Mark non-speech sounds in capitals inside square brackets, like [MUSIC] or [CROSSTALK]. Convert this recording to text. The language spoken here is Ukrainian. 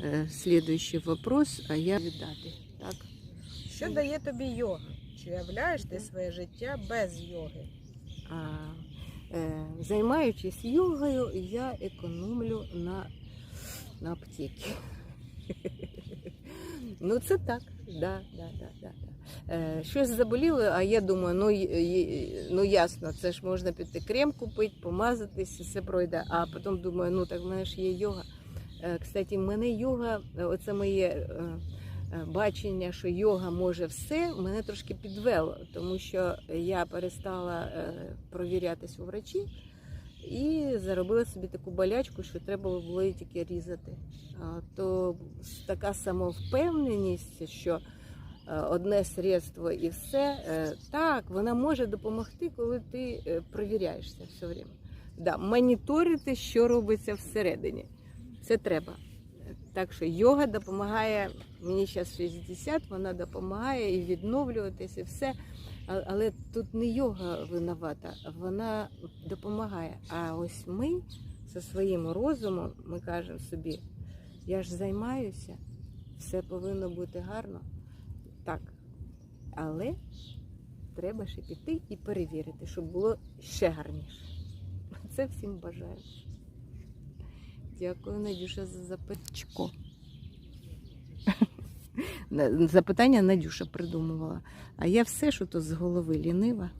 е, слідуючий вопрос, а я віддати. Так? Що дає тобі йога? Чи уявляєш ти своє життя без йоги? А, е, займаючись йогою, я економлю на, на аптеки. [LAUGHS] Ну, це так. Да, да, да, да, да. Е, щось заболіло, а я думаю, ну, ну ясно, це ж можна піти крем купити, помазатись, все пройде. А потім думаю, ну так в мене ж є йога. Е, кстати, мене йога, е, оце моє е, бачення, що йога може все, мене трошки підвело, тому що я перестала провірятись у врачі і заробила собі таку болячку, що треба було її тільки різати. То така самовпевненість, що одне средство і все, так, вона може допомогти, коли ти провіряєшся все время. Да, моніторити, що робиться всередині. Це треба. Так що йога допомагає, мені зараз 60, вона допомагає і відновлюватись, і все. Але тут не йога винувата, вона допомагає. А ось ми зі своїм розумом, ми кажемо собі, я ж займаюся, все повинно бути гарно. Так. Але треба ще піти і перевірити, щоб було ще гарніше. Це всім бажаю. Дякую, Надюша, за запитчко. [LAUGHS] Запитання Надюша придумувала. А я все, що то з голови лінива.